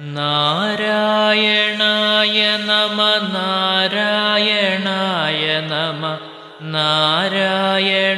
नारायणाय नम नारायणाय नम नारायणाय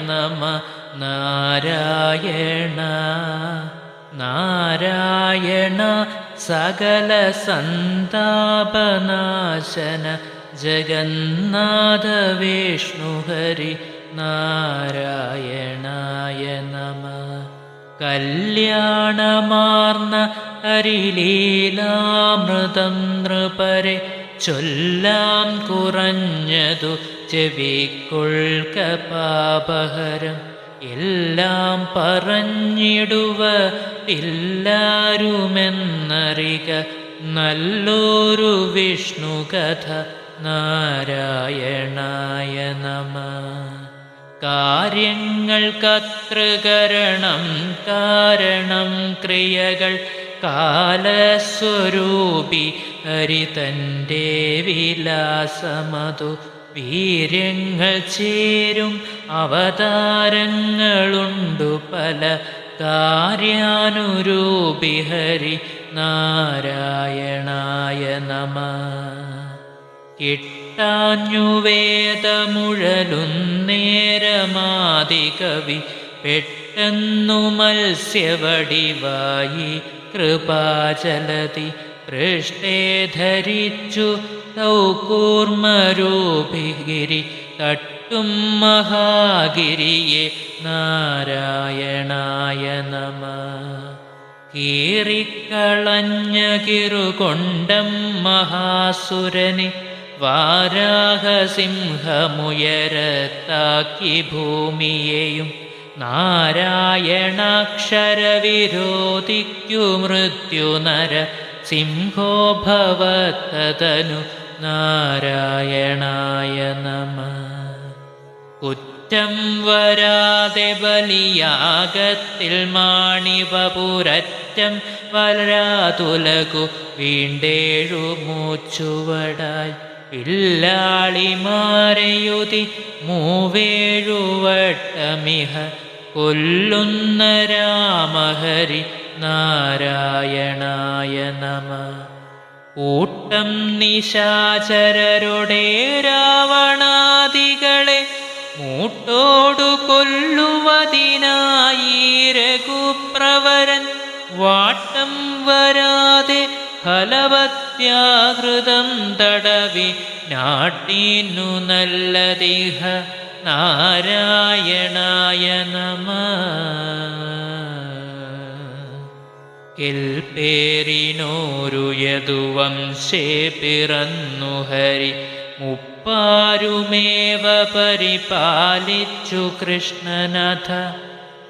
नम नारायण नारायण सकलसन्तापनाशन जगन्नाथ विष्णुहरि नारायणाय नम कल्याणमार्न ഹരിലീലാമൃതം നൃപരെ ചൊല്ലാം കുറഞ്ഞതു ചെവിക്കൊൾക്ക പാപഹരം. എല്ലാം പറഞ്ഞിടുവ എല്ലാരുമെന്നറിക നല്ലൊരു വിഷ്ണു കഥ നാരായണായ നമ കാര്യങ്ങൾ കാര്യങ്ങൾക്കതൃകരണം കാരണം ക്രിയകൾ കാലസ്വരൂപി ഹരിതന്റെ വിലാസമതു. വീര്യങ്ങൾ ചേരും അവതാരങ്ങളുണ്ടു പല. കാര്യാനുരൂപി ഹരി നാരായണായ നമ. കിട്ടാഞ്ഞുവേദമുഴലുന്നേരമാതി കവി പെട്ടെന്നു മത്സ്യവടിവായി കൃപാചലതി പൃഷ്ടേ ധരിച്ചു തൗകൂർമരൂപിഗിരി തട്ടും മഹാഗിരിയെ നാരായണായ നമ കീറിക്കളഞ്ഞ കിറുകൊണ്ടം മഹാസുരനെ വാരാഹസിംഹമുയരത്താക്കി ഭൂമിയെയും നാരായണാക്ഷരവിരോധിക്കു മൃത്യുനര സിംഹോ ഭവത്തതനു നാരായണായ നമ. കുറ്റം വരാതെ ബലിയാഗത്തിൽ മാണിവപുരറ്റം വരാതുലകു വീണ്ടേഴു മൂച്ചുവടായി പില്ലാളിമാരയുതി മൂവേഴുവട്ടമിഹ കൊല്ലുന്ന രാമഹരി നാരായണായ നമ. കൂട്ടം നിശാചരരുടെ രാവണാദികളെ മൂട്ടോടു കൊല്ലുവതിനായി രഘുപ്രവരൻ വാട്ടം വരാതെ ഫലവത്യാഹൃതം തടവി നാട്ടീനു നല്ലതിഹ നാരായണായ നമ കെൽപ്പേറിനോരു യദുവംശേ പിറന്നു ഹരി. മുപ്പാരുമേവ പരിപാലിച്ചു കൃഷ്ണനഥ.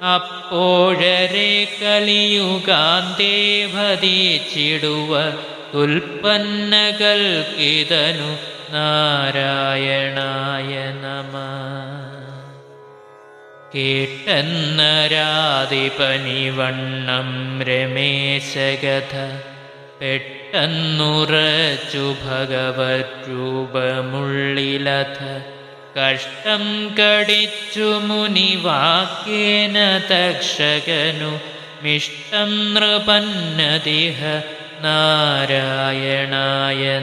അപ്പോഴരെ കലിയുഗാന്തേ ഭതിച്ചിടുവ ഉൽപ്പന്നകൾക്കിതനു നാരായണായ നമ കേട്ടെന്നരാതിപനിവണ്ണം രമേശകഥ പെട്ടെന്നുറച്ചു ഭഗവത് രൂപമുള്ളിലഥ കഷ്ടം കടിച്ചു മുനിവാക്യേന തക്ഷകനു മിഷ്ടം നൃപന്നതിഹ നാരായണായ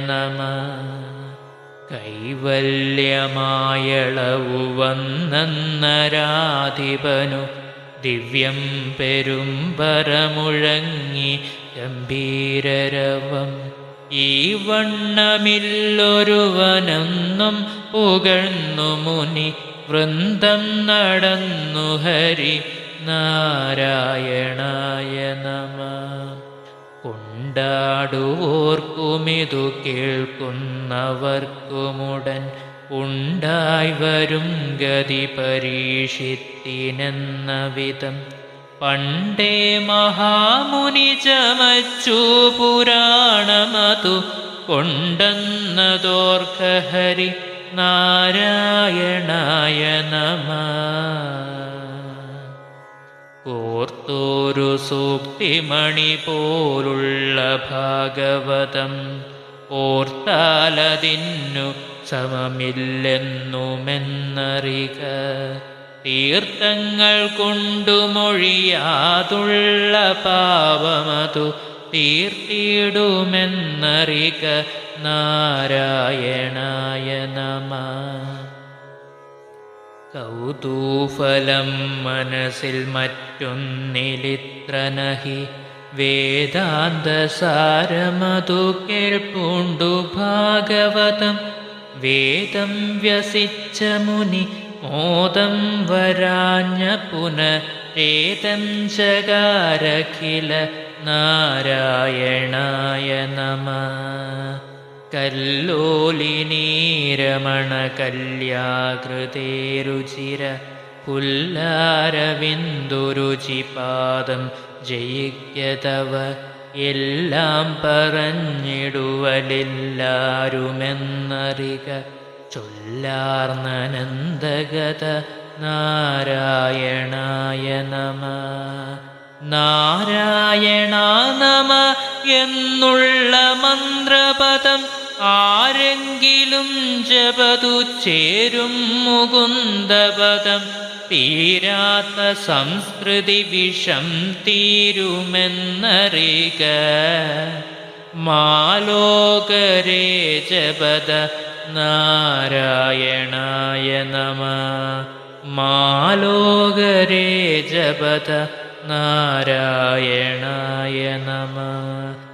നമ കൈവല്യമായളവു വന്നരാധിപനു ദിവ്യം പെരുമ്പറമുഴങ്ങി ഗംഭീരരവം. ഈ വണ്ണമില്ലൊരുവനെന്നും പുകഴ്ന്നു മുനി വൃന്ദം നടന്നു ഹരി നാരായണായ നമ. കൊണ്ടാടുവോർക്കുമിതു കേൾക്കുന്നവർക്കുമുടൻ ഉണ്ടായി വരും ഗതി പരീക്ഷിത്തിനെന്ന വിധം പണ്ടേ മഹാമുനി ചമച്ചു പുരാണമതു കൊണ്ടെന്നതോർക്കഹരി നാരായണായ നമ. കോർത്തോരു സൂക്തിമണി പോലുള്ള ഭാഗവതം ഓർത്താലതിന്നു സമമില്ലെന്നുമെന്നറിക. തീർത്ഥങ്ങൾ കൊണ്ടു മൊഴിയാതുള്ള പാപമതു തീർത്തിയിടുമെന്നറിക നാരായണായ നമ. കൗതൂഫലം മനസ്സിൽ മറ്റൊന്നിലിത്രനഹി. വേദാന്തസാരമതു കേൾപ്പുണ്ടു ഭാഗവതം. വേദം വ്യസിച്ച മുനി മോദം വരാഞ്ഞ പുനരേതം ചകാരഖില നാരായണായ നമ. കല്ലോലിനീരമണ കല്യാകൃതേരുചിര പുല്ലാരവിന്ദുരുചിപാദം ജയിക്കതവ എല്ലാം പറഞ്ഞിടുവലില്ലാരുമെന്നറിക ചൊല്ലാർന്നനന്ദഗത നാരായണായ നമ. നാരായണ നമ എന്നുള്ള മന്ത്രപദം ആരെങ്കിലും ജപതു ചേരും മുകുന്ദപദം തീരാത്ത സംസ്കൃതി വിഷം തീരുമെന്നറിക മാലോകരേ ജപത നാരായണായ നമ. മാലോകരേ ജപത നാരായണായ നമ.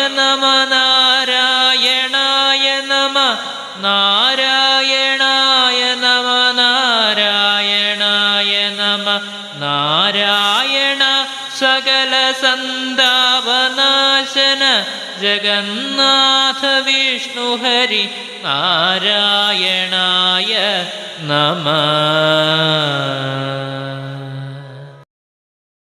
സന്താപനാശന ജഗന്നാഥ വിഷ്ണു ഹരി നാരായണായ നമ.